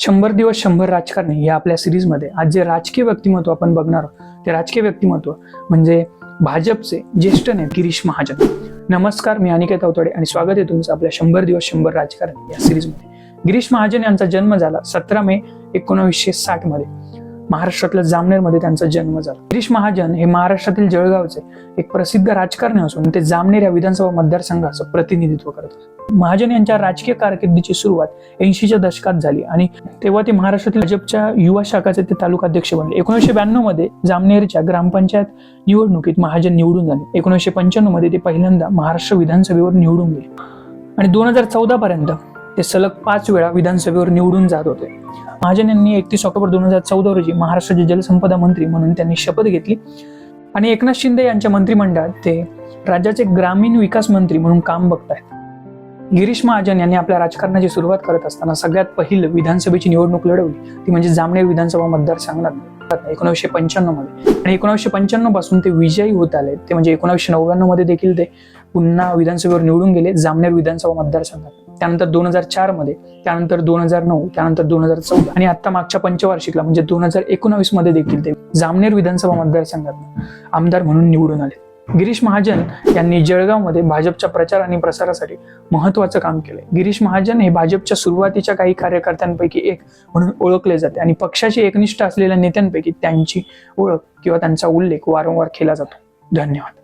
शंभर दिवस शंभर राजकारणी या आपल्या सिरीजमध्ये. आज जे राजकीय व्यक्तिमत्व आपण बघणार आहोत ते राजकीय व्यक्तिमत्व म्हणजे भाजपचे ज्येष्ठ नेते गिरीश महाजन. नमस्कार मी अनिकेत अवतडे आणि स्वागत आहे तुमचं आपल्या शंभर दिवस शंभर राजकारणी या सिरीजमध्ये. गिरीश महाजन यांचा जन्म झाला सतरा मे एकोणावीसशे साठमध्ये महाराष्ट्रातल्या जामनेरमध्ये त्यांचा जन्म झाला. गिरीश महाजन हे महाराष्ट्रातील जळगावचे एक प्रसिद्ध राजकारणी असून ते जामनेर या विधानसभा मतदारसंघाचं प्रतिनिधित्व करत महाजन यांच्या राजकीय कारकिर्दीची सुरुवात ऐंशीच्या दशकात झाली आणि तेव्हा ते महाराष्ट्रातील भाजपच्या युवा शाखाचे ते तालुकाध्यक्ष बनले. एकोणीसशे ब्याण्णवमध्ये जामनेरच्या ग्रामपंचायत निवडणुकीत महाजन निवडून झाले. एकोणीसशे पंच्याण्णवमध्ये ते पहिल्यांदा महाराष्ट्र विधानसभेवर निवडून गेले. आणि दोन हजार चौदा पर्यंत ते सलग पाच वेळा विधानसभेवर निवडून जात होते. महाजन यांनी एकतीस ऑक्टोबर दोन हजार चौदा रोजी महाराष्ट्राचे जलसंपदा मंत्री म्हणून त्यांनी शपथ घेतली. आणि एकनाथ शिंदे यांच्या मंत्रिमंडळात ते राज्याचे ग्रामीण विकास मंत्री म्हणून काम बघतायत. गिरीश महाजन यांनी आपल्या राजकारणाची सुरुवात करत असताना सगळ्यात पहिलं विधानसभेची निवडणूक लढवली. ती म्हणजे जामनेर विधानसभा मतदारसंघात एकोणीसशे पंच्याण्णवमध्ये. आणि एकोणीसशे पंच्याण्णवपासून ते विजयी होत आले. ते म्हणजे एकोणीसशे नव्याण्णवमध्ये देखील ते पुन्हा विधानसभेवर निवडून गेले जामनेर विधानसभा मतदारसंघात. त्यानंतर दोन हजार चारमध्ये त्यानंतर दोन हजार नऊ त्यानंतर दोन हजार चौदा आणि आता मागच्या पंचवार्षिकला म्हणजे दोन हजार एकोणावीसमध्ये देखील ते जामनेर विधानसभा मतदारसंघात आमदार म्हणून निवडून आले. गिरीश महाजन यांनी जळगावमध्ये भाजपच्या प्रचार आणि प्रसारासाठी महत्वाचं काम केलंय. गिरीश महाजन हे भाजपच्या सुरुवातीच्या काही कार्यकर्त्यांपैकी एक म्हणून ओळखले जाते आणि पक्षाची एकनिष्ठ असलेल्या नेत्यांपैकी त्यांची ओळख किंवा त्यांचा उल्लेख वारंवार केला जातो. धन्यवाद.